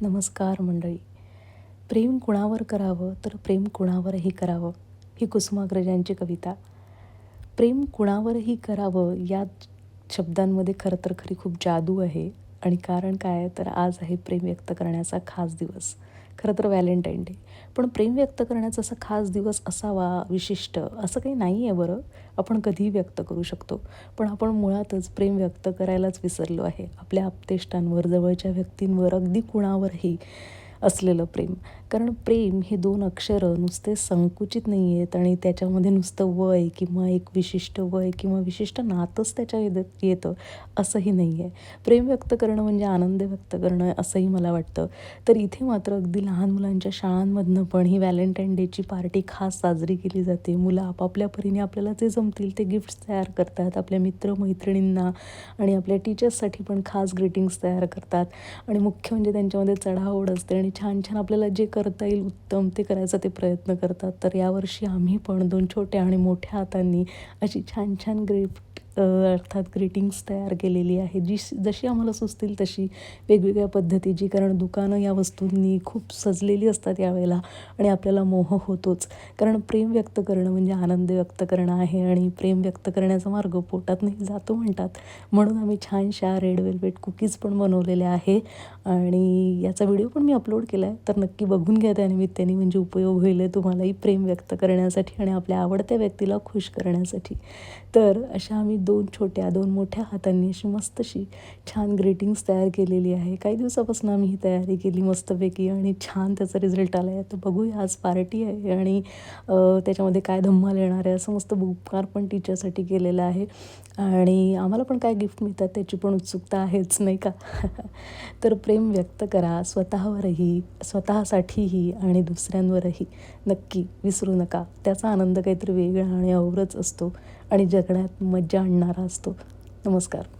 नमस्कार मंडळी. प्रेम कुणावर करावं तर प्रेम कुणावरही करावं ही कुसुमाग्रजांची कविता. प्रेम कुणावरही करावं या शब्दांमध्ये खरं तर खरी खूप जादू आहे. आणि कारण काय तर आज आहे प्रेम व्यक्त करण्याचा खास दिवस. खरं तर व्हॅलेंटाईन डे. पण प्रेम व्यक्त करण्याचा असा खास दिवस असावा विशिष्ट असं काही नाही आहे बरं. आपण कधीही व्यक्त करू शकतो. पण आपण मुळातच प्रेम व्यक्त करायलाच विसरलो आहे. आपल्या आपतेष्टांवर जवळच्या व्यक्तींवर अगदी कुणावरही असलेलं प्रेम. कारण प्रेम हे दोन अक्षरं नुसते संकुचित नाही आहेत आणि त्याच्यामध्ये नुसतं वय किंवा एक विशिष्ट वय किंवा विशिष्ट नातंच त्याच्या येत येतं असंही नाही आहे प्रेम व्यक्त करणं म्हणजे आनंद व्यक्त करणं असंही मला वाटतं. तर इथे मात्र अगदी लहान मुलांच्या शाळांमधनं पण ही व्हॅलेंटाईन डेची पार्टी खास साजरी केली जाते. मुलं आपापल्या परीने आपल्याला जे जमतील ते गिफ्ट्स तयार करतात आपल्या मित्रमैत्रिणींना आणि आपल्या टीचर्ससाठी पण खास ग्रीटिंग्स तयार करतात. आणि मुख्य म्हणजे त्यांच्यामध्ये चढाओढ असते आणि छान छान आपल्याला जे करता येईल उत्तम ते करायचा ते प्रयत्न करतात. तर यावर्षी आम्ही पण दोन छोट्या आणि मोठ्या हातांनी अशी छान छान गिफ्ट अर्थात ग्रीटिंग्स तयार केलेली आहे. जी जशी आम्हाला सुचतील तशी वेगवेगळ्या पद्धतीची कारण दुकानं या वस्तूंनी खूप सजलेली असतात यावेळेला आणि आपल्याला मोह होतोच. कारण प्रेम व्यक्त करणं म्हणजे आनंद व्यक्त करणं आहे आणि प्रेम व्यक्त करण्याचा मार्ग पोटात नाही जातो म्हणतात. म्हणून आम्ही छानशा रेड वेल्वेट कुकीज पण बनवलेल्या आहे आणि याचा व्हिडिओ पण मी अपलोड केला आहे तर नक्की बघून घ्या त्यानिमित्ताने म्हणजे उपयोग होईल तुम्हालाही प्रेम व्यक्त करण्यासाठी आणि आपल्या आवडत्या व्यक्तीला खुश करण्यासाठी. तर अशा आम्ही दोन छोट्या दोन मोठ्या हातांनी अशी मस्तशी छान ग्रीटिंग्स तयार केलेली आहे. काही दिवसापासून आम्ही ही तयारी केली मस्तपैकी आणि छान त्याचा रिझल्ट आला आहे तर बघूया आज पार्टी आहे आणि त्याच्यामध्ये काय धम्माल येणार आहे असं मस्त बुकमार पण टीचरसाठी केलेलं आहे. आणि आम्हाला पण काय गिफ्ट मिळतात त्याची पण उत्सुकता आहेच नाही का? तर प्रेम व्यक्त करा स्वतःवरही स्वतःसाठीही आणि दुसऱ्यांवरही. नक्की विसरू नका. त्याचा आनंद काहीतरी वेगळा आणि औरच असतो. आणि जगण्यात मज्जा आणणारा असतो. नमस्कार.